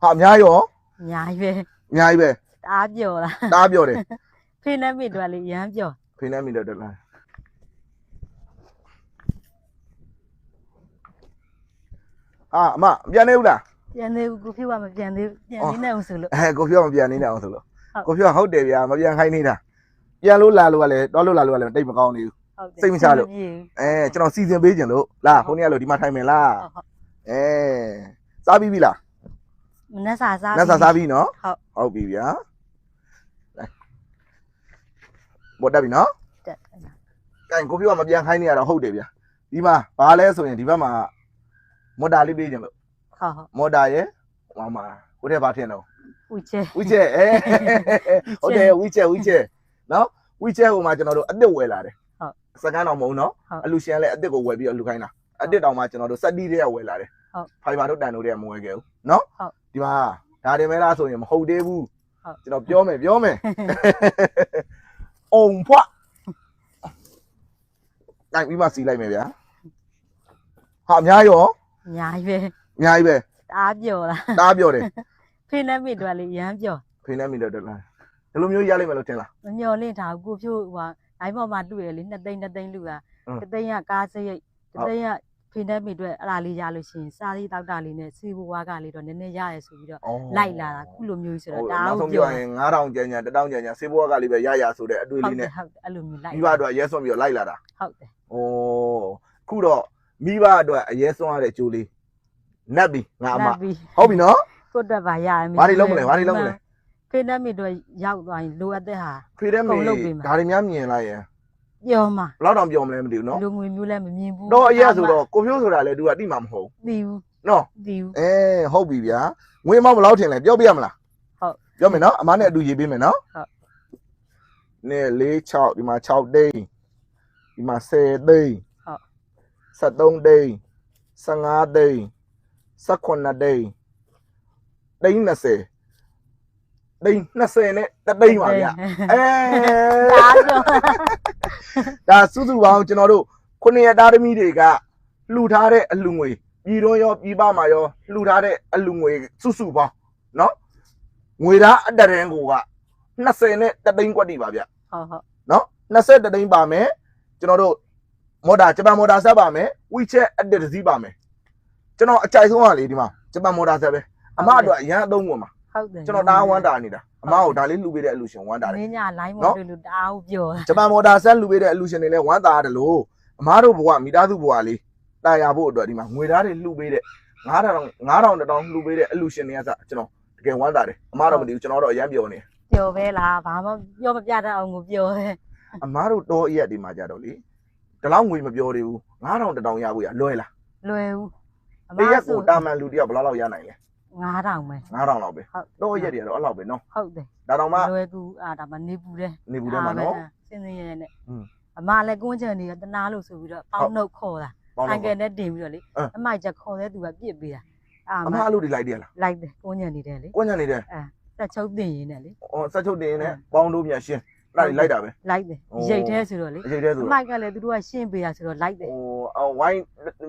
ဟာအများကြီးရောအများကြီးပဲအများကြီးပဲတအားပြောတာတားပြောတယ်ဖေးနဲ့မိတို့ကလေရမ်းပြောဖိနေမိတော့တက်လာအာအမမပြန်နေဘူးလားပြန်သေးဘူးကိုဖေးကမပြန်သေးဘူးပြန်နေနေအောင်ဆိုလို့အဲကိုပြောမပြန်နေအောင်ဆိုလို့ဟုတ်ကိုပြောဟုတ်တယ်ဗျာမပြန်ခိုင်းနေတာပြန်လို့လာလို့ကလည်းတွားလို့လာလို့ကလည်းတိတ်မကောင်းနေဘူးဟုတ်တယ်စိတ်မချလို့ပြေဘူးအဲကျွန်တော်စီစဉ်ပေးခြင်းလို့လာခုနေ့ကလို့ဒီမှာထိုင်မယ်လားဟုတ်ဟုတ်အဲစားပြီးပြီလား မနှက်စာစားနတ်စာစားပြီးနော်ဟုတ်ဟုတ်ပြီဗျာဘောတက်ပြီနော်တက်ကဲကိုပြောမပြန်ခိုင်းနေရတော့ဟုတ်တယ်ဗျာဒီမှာဘာလဲဆိုရင်ဒီဘက်မှာမော်တာလေးပေးခြင်းလို့ဟုတ်ဟုတ်မော်တာရဲ့ဟိုမှာဟိုထဲဘာထင်တော့ဦးချဲဝီကျဲအဲဟုတ်တယ်ဝီကျဲဝီကျဲနော်ဝီကျဲဟိုမှာကျွန်တော်တို့အစ်စ်ဝယ်လာတယ်ဟုတ်စကန်တော်မဟုတ်နော်ဟုတ်အလူရှင်ကလည်းအစ်စ်ကိုဝယ်ပြီးတော့လူခိုင်းတာအစ်စ်တောင်မှကျွန်တော်တို့စက်တီးတွေကဝယ်လာတယ်ဟုတ်ဖိုင်ဘာတို့တန်တို့တွေကမဝယ်ခဲ့ဘူးနော်ဟုတ် ဒီမှာဒါတင်မဲလားဆိုရင်မဟုတ်သေးဘူးဟုတ်ကျွန်တော်ပြောမယ်ပြောမယ်အုံဖွားတိုက်ပြီးမှစီးလိုက်မယ်ဗျာဟာအများကြီးရောအများကြီးပဲအများကြီးပဲတအားပြောတာတားပြောတယ်ဖေးနဲ့မိတို့ကလေရမ်းပြောဖိနေမိတော့တက်လာဒီလိုမျိုးရလိမ့်မယ်လို့ထင်လားမမျော်လင့်တာဘူးကိုဖြိုးဟိုနိုင်ပေါ်မှာတွေ့ရလေနှစ်သိန်းနှစ်သိန်းလူတာအင်းတစ်သိန်းကကားစရိတ်ဟုတ်တစ်သိန်းက ဖေးနဲ့မိတို့အဲ့ဒါလေးရလို့ရှိရင်စားလေးတောက်တာလေးနဲ့စီဘွားကလေးတော့နည်းနည်းရတယ်ဆိုပြီးတော့အော်လိုက်လာတာခုလိုမျိုးဆိုဟုတ်တော့တအားနောက်ဆုံးပြောပြောရင်9000ကျန်ကျန်1000ကျန်ကျန်စေဘွားကလေးပဲရရဆိုတဲ့အတွေ့ဟုတ်လေးတနဲ့ယ်ဟုတ်တယ်အဲ့လိုမျိုးလိုက်မိဘအတွက်ရဲစွန့်ပြီးတော့လိုက်လာတာဟုတ်တယ်။အိုးခုတော့မိဘအတွက်အရဲစွန့်ရတဲ့အကျိုးလေးနတ်ပြီငါအမနတ်ပြီးဟုတ်ပြီနော်ကိုယ့်အတွက်ပါရရမယ်ဘာတွေလုပ်မလဲဘာတွေလုပ်မလဲဖေးနဲ့မိတို့ရောက်သွားရင်လိုအပ်တဲ့ဟာဖေတဲ့မေကုန်လုပ်ပေးမယ်ဒါတွေများမြင်လိုက်ရင် ပြောမှာဘယ်လောက်တောင်ပြောမလဲမသိဘူးနော်လူငွေမျိုးလည်းမမြင်ဘူးတော့အရက်ဆိုတော့ကိုဖြိုးဆိုတာလေ तू ကတိမှမဟုတ်သိဘူးဘူးနော်သိဘူးအဲဟုတ်ပြီဗျာငွေမောက်ဘယ်လောက်ထင်လဲပြောပြရမလားဟုတ်ပြောမယ်နော်အမနဲ့အတူရေးပေးမယ်နော်ဟုတ်နေ4 6ဒီမှာ6သိန်းဒီမှာ10သိန်းဟုတ်73သိန်း15သိန်း18သိန်းသိန်း20 သိန်း20နဲ့တသိန်းပါဗျာအဲ ဒါပြော ဒါစုစုပေါင်းကျွန်တော်တို့ခုနှစ်ရက်သားသမီးတွေကလှူထားတဲ့အလှူငွေပြည်တွင်းရောပြည်ပမှာရောလှူထားတဲ့အလှူငွေစုစုပေါင်းเนาะငွေသားအတရန်ကိုက20နဲ့တသိန်းကွက်တိပါဗျ ဟုတ်ဟုတ် เนาะ20တသိန်းပါမယ်ကျွန်တော်တို့မော်တာဂျပန်မော်တာဆက်ပါမယ်ဝီချက်အတစ်တစ်စီးပါမယ်ကျွန်တော်အကြိုက်ဆုံးကလေဒီမှာဂျပန်မော်တာဆက်ပဲအမအတွက်အရန်အသုံးဝင်မှာ ဟုတ်တယ်ကျွန်တော်ဒါဝမ်းတာနေတာအမကိုဒါလေးလှူပေးတဲ့အလှူရှင်ဝမ်းတာတယ်မင်းညာလိုင်းမနော်တွေ့လို့တအားကိုပြောတာဂျပန်မော်တာဆက်လူပေးတဲ့အလူရှင်တွေလည်းဝမ်းသာရတယ်လို့အမားတို့ဘဝမိသားစုဘဝလေးတာယာဖို့အတွက်ဒီမှာငွေသားတွေလှူပေးတဲ့9000 9000တောင်လှူပေးတဲ့အလူရှင်တွေကစကျွန်တော်တကယ်ဝမ်းသာတယ်အမားတော့မသိဘူးကျွန်တော်တော့အရမ်းပြောနေပြောပဲလားဘာမှပြောမပြတတ်အောင်ကိုပြောတယ်အမားတို့တော့အရက်ဒီမှာကြတော့လေဒီလောက်ငွေမပြောသေးဘူး9000တောင်ရဖို့ရလွယ်လားလွယ်ဘူးအမတရက်ဆိုကိုတာမန်လူတယောက်ဘယ်လောက်လောက်ရနိုင်လဲ 9000ပဲ9000လောက်ပဲဟုတ်တော့အရက်တွေကတော့အဲ့လောက်ပဲနော်ဟုတ်တယ်ဒါတောင်မှလွယ်ကူအာဒါမှနေပူတယ်နေဘူးထဲမှာနော်စင်းစင်းရဲရဲနဲ့อืมအမလည်းကွန်းချန်နေရတနာလို့ဆိုပြီးတော့ပေါင်းနှုတ်ခေါ်တာပေါင်းအတော့န်ကယ်နဲ့တင်ပြီးတော့လေအင်းအမိုက်ချက်ခေါ်တဲ့သူကပြစ်ပေးတာအာအမမားအလူတွေလိုက်တည်းလားလိုက်တယ်ကွန်းချန်နေတယ်လေကွညံနေတယ်အဲတက်ချုပ်တင်ရင်းနဲ့လေအော်ဆက်ချုပ်တင်နေပေါင်းတို့မြန်ရှင်းအဲ့ဒါတွေလိုက်တာပဲလိုက်တယ်အိုးရိတ်သေးဆိုတော့လေအချိန်တည်းဆိုအတော့မိုက်ကလည်းသူတို့ကရှင်းပေးတာဆိုတော့လိုက်တယ်ဟိုအော်ဝိုင်း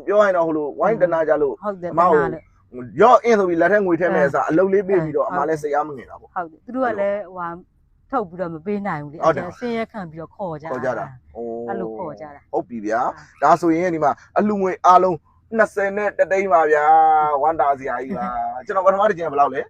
ပြောရင်တော့ဟိုလိုဝိုင်းတနာကြလို့ဟုတ်တယ်အတမကိုနာလို့ ရော့အင်းဆိုပြီးလက်ထက်ငွေထဲမဲ့အစားအလုပ်လေးပေးအဲပြီးတော့အမလည်းစိတ်အားမငင်တာပေါ့ဟုတ်တယ်သူတို့ကလည်းဟိုဟာထုတ်ပြီးတော့မပေးနိုင်ဘူးလေဟုတ်တယ်ဆင်းရဲခံပြီးတော့ခေါ်ကြခေါ်ကြတာအိုးအဲ့လိုခေါ်ကြတာဟုတ်ပြီဗျာဒါဆိုရင်ဒီမှာအလူငွေအားလုံး20နဲ့တသိန်းပါဗျာဝမ်တာစရာကြီးပါကျွန်တော်ပထမတစ်ချိန်ကဘယ်လောက်လဲ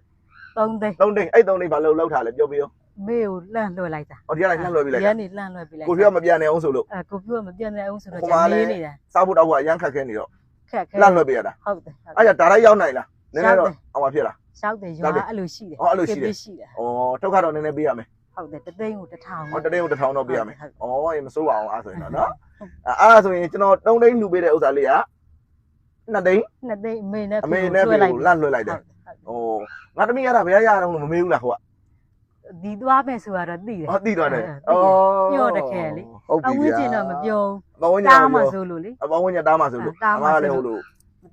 သုံးသိန်း3သိန်းအဲ့3သိန်းဘာလို့လောက်ထားလဲပြောပြရောမေကိုလှန့်လွှဲလိုက်တာဟောဒီကလည်းနှမ်းလွှဲပြီးလိုက်ဒီတာကနေလှန့်လွှဲပြီးလိုက်ကိုပြောမပြန်နိုင်အောင်ဆိုလို့အဲကိုပြောမပြတ်နိုင်အောင်ဆိုတော့ဟိုကျမှာန်လည်းနေနေတာစားဖို့တောက်ဖို့အရန်ခက်ခဲနေတော့ ခက်ခဲလှမ်းလွှဲပေးရတာဟုတ်တယ်ဟုတ်အဲ့တယ်ဒါဒါလိုက်ရောက်နိုင်လားနည်းနည်းတော့ရောက်တယ်အောင်ပါဖြစ်လားရှောက်တယ်ရှောရွာက်တယ်အဲ့လိုရှိတယ်ဟောအဲ့လိုရှိတယ်ကိရှိတယ်ဩထုတ်ခါတော့နည်းနည်းပေးရမယ်ဟုတ်တယ်တသိန်းကိုတစ်ထောင်ဟောတသိန်းကိုတစ်ထောင်တော့ပေးရမယ်ဟုတ်ဩရေမစိုးပါအောင်အားဆိုရင်တော့နော်အဲ့အဲ့ဒါဆိုရင်ကျွန်တော်3သိန်းလှူပေးတဲ့ဥစ္စာလေးက2သိန်းနှစ်သိန်းအမေနဲ့အမေနဲ့လွှဲပြေကိုလန့်လွှဲလိုက်တယ်ဟုတ်။ဩငါသမီးရတာဘယ်ရရအောင်လို့မမေးဘူးလားဟိုက ဒီသွားမယ်ဆိုတော့သိတယ်။ဟောသိသွားတယ်အဲ။ဩပြောတခဲလေဟုတ်အပြီဝင်းဗျာကျင်တော့မပြော။ဘဝညတားတာမှမဆိုလို့လေအဘဝညတားမှဆိုလို့တားမှဆိုလို့လည်းဟိုလို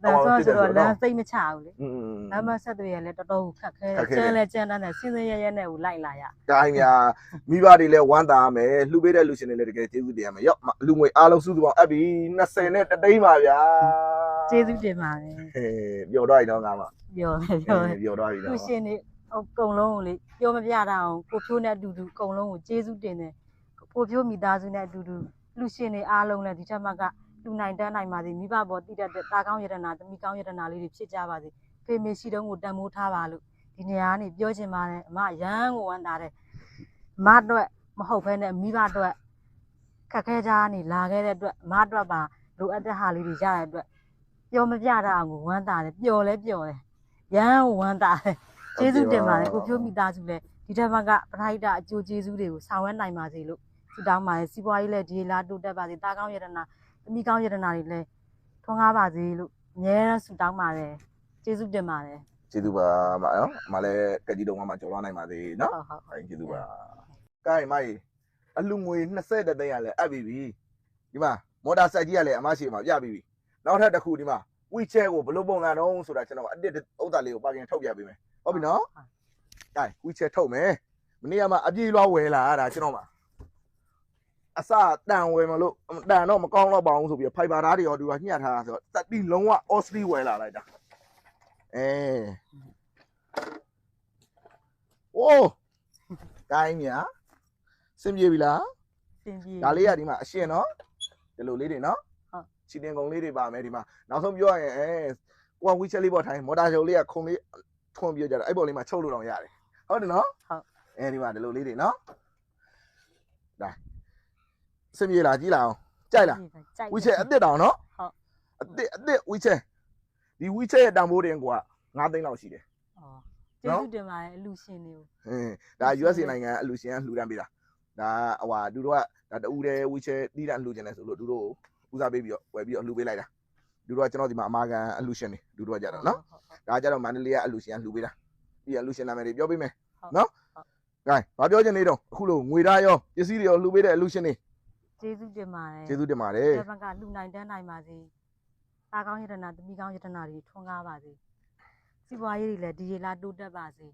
တန်ဆောဆိုတော့ဟုတ်ပါဘူးလမ်းစိတ်မချဘူးလေอืมလမ်းမဆက်တွေလည်းတော်တော်ခက်ခဲခက်ခဲကျန်းလဲကျန်းတန်းနဲ့စင်းစင်းရဲရဲနဲ့ကိုလိုက်လာရတိုင်းများမိဘတွေလည်းဝမ်းသာရမယ်လှူပေးတဲ့လူရှင်တွေလည်းတကယ်ကျေးဇူးတင်ရမယ်။ရော့လူငွေအားလုံးစုစုပေါင်းအပ်ပြီ20နဲ့တသိန်းပါဗျာကျေးဇူးတင်ပါတယ်ဟေးပျော်တော့ပြီတော့ငါမှပြောတယ်ပြောတယ်ပျော်တော့ပြီလူတော့ရှင်တွေ အကုန်လုံးကိုလေပြောမပြတာအောင်ကိုဖြိုးနဲ့အတူတူအကုန်လုံးကိုကျေးဇူးတင်တယ်ကိုဖြိုးမိသားစုနဲ့အတူတူလူရှင်တွေအားလုံးလည်းဒီချက်မှတ်ကလူနိုင်တန်းနိုင်ပါစေမိဘပေါ်တည်တတ်တဲ့တာကောင်းယတနာသမီးကောင်းယတနာလေးတွေဖြစ်ကြပါစေဖေမေရှိတုံးကိုတန်မိုးထားပါလို့ဒီနေရာကနေပြောချင်ပါတယ်အမရမ်းကိုဝမ်းသာတယ်အမအတွက်မဟုတ်ဘဲနဲ့မိဘအတွက်ခက်ခဲကြနေလာခဲ့တဲ့အတွက်အမအတွက်ပါလိုအပ်တဲ့ဟာလေးတွေရတဲ့အတွက်ပြောမပြတာအောင်ကိုဝမ်းသာတယ်ပျော်လဲပျော်တယ်ရမ်းကိုဝမ်းသာတယ် ကျေးဇူးတင်ပါတယ်ကိုဖြိုးမိသားစုလည်းဒီထက်မှကပထဟိတအကျိုးကျေးဇူးတွေကိုဆောင်ရွက်နိုင်ပါစေလို့ဆုတောင်းပါတယ်စီးပွားရေးလည်းဒီလားတိုးတက်ပါစေတာကောင်းယတနာသမီးကောင်းယတနာတွေလည်းထွန်းကားပါစေလို့အများအားဆုတောင်းပါတယ်ကျေးဇူးတင်ပါတယ်ကျေးဇူးပါမနော်အမလည်းကကြီးတော့မှကြော်လွှားနိုင်ပါသေးနော်ဟုတ်ဟုတ်အဲကျေးဇူးပါကဲမကြီးအလူငွေ20သိန်းရလဲအပ်ပြီပြီဒီမှာမော်တာဆိုင်ကြီးကလည်းအမရှိမှာပြပြီပြီနောက်ထပ်တစ်ခုဒီမှာဝီချဲကိုဘလို့ပုံစံတော့ဆိုတာကျွန်တော်အတစ်ဥဒ္ဒါလေးကိုပါကင်ထုတ်ပြပေးမယ် ဟုတ်ပြီနော်ကဲဝီချဲထုတ်မယ်မနေ့ကမှအပြေးလွှားဝယ်လာတာကျွန်တော်မှာအစတန်ဝယ်မလို့တန်တော့မကောင်းတော့ပါဘူးဆိုပြီးဖိုင်ဘာသားတွေရောသူကညှက်ထားတာဆိုတော့တက်ပြီးလုံးဝအော့စလီဝယ်လာလိုက်တာအဲအိုးတိုင်းမြာစင်ပြေပြီလားစင်ပြေဒါလေးကဒီမှာအရှင်နော်ဒီလိုလေးတွေနော်ဟုတ်ချီတင်ကုံလေးတွေပါမယ်ဒီမှာနောက်ဆုံးပြောရရင်အဲကိုကဝီချက်လေးပေါ်ထိုင်မော်တာရှုပ်လေးကခုံလေး ထွန်ပြကြတာအဲ့ပေါ်လေးမှာချုပ်လို့တော့ရတယ်ဟုတ်တယ်နော်ဟုတ်အဲဒီမှာဒီလိုလေးတွေနော်ဒါစင်ပြေလားကြီးလာအောင်ကြိုက်လားကြိုက်ဝီချက်အစ်စ်တောင်နော်ဟုတ်အစ်စ်အစ်စ်ဝီချက်ဒီဝီချက်ရဲ့တန်ဖိုးတင်က9သိန်းလောက်ရှိတယ်ကျေးဇူးတင်ပါတယ်အလူရှင်တွေကိုဟင်းဒါ USA နိုင်ငံအလူရှင်ကလှူဒန်းပေးတာဒါဟိုဟာသူတို့ကဒါတူတဲ့ဝီချက်တီးတန်းလှူကျင်တယ်ဆိုလို့သူတို့ကိုဦးစားပေးပြီးတော့ဝယ်ပြီးတော့လှူပေးလိုက်တာ သူတို့ကကျွန်တော်ဒီမှာအမာကန်အလူရှင်တွေသူတို့ကကြတော့နော်ဒါကြတော့မန္တလေးကအလူရှင်ကလှူပေးတာပြီးရလူရှင်နာမည်တွေပြောပေးမယ်နော်ဂိုင်းဘာပြောချင်နေတော့အခုလို့ငွေသားရောပစ္စည်းတွေရောလှူပေးတဲ့အလူရှင်တွေကျေးဇူးတင်ပါတယ်ကျေးဇူးတင်ပါတယ်ဒီဘက်ကလူနိုင်တန်းနိုင်ပါစေတာကောင်းယတနာသမီးကောင်းယတနာတွေထွန်းကားပါစေစီးပွားရေးတွေလည်းဒီရေလာတိုးတက်ပါစေ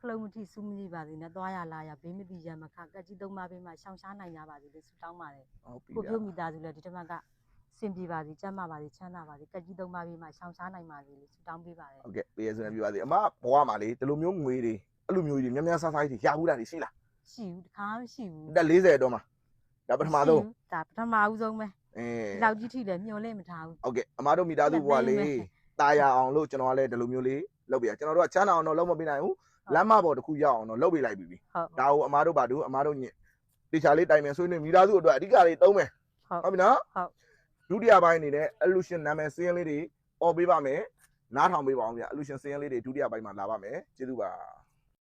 ခလုံးမထီစူးမကြီးပါစေနဲ့သွားရလာရဘေးမတိရမခကက်ကြီးသုံးပါးပေးမှရှောင်ရှားနိုင်ကြပါစေလို့ဆုတောင်းပါတယ်ဟုတ်ပြီကိုဗျာပြိုးမိသားစုလည်းဒီတစ်မက်က စင်ပြေပါစေချမ်းသာပါစေချမ်းသာပါစေကက်ကြီးသုံးပါးပေးမှရှောင်ရှားနိုင်ပါစေလို့ဆုတောင်းပေးပါတယ် ဟုတ်ကဲ့ပေးရစနေပြပါစေအမဘဝမှာလေဒီလိုမျိုးငွေတွေအဲ့လိုမျိုးကြီးများများဆားဆားကြီးရဘူးတာတွေရှိလား ရှိဘူးတခါမရှိဘူး တက်40တော့မှာဒါပထမဆုံး ဒါပထမဦးဆုံးပဲ အဲ ဒီလောက်ကြီးထိလည်းမျောလင့်မထားဘူး ဟုတ်ကဲ့အမတို့မိသားစုဘဝလေးตายရအောင်လို့ကျွန်တော်ကလည်းဒီလိုမျိုးလေးလုပ်ပြရကျွန်တော်တို့ကချမ်းသာအောင်တော့လုပ်မပေးနိုင်ဘူးလမ်းမပေါ်တစ်ခုရအောင်တော့လုပ်ပေးလိုက်ပြီပြီ ဟုတ် ဒါကိုအမတို့ပါတူအမတို့ညတေချာလေးတိုင်မယ်ဆွေးနွေးမိသားစုအတွက်အဓိကလေးသုံးမယ် ဟုတ် ဟုတ်ပြီနော် ဟုတ် ဒုတိယပိုင်းအနေနဲ့ illusion နာမည်စင်းလေးတွေអော်ပေးပါမယ်နားထောင်ပေးပါအောင်ဗျ illusion စင်းလေးတွေဒုတိယပိုင်းမှာလာပါမယ်ကျေးဇူးပါ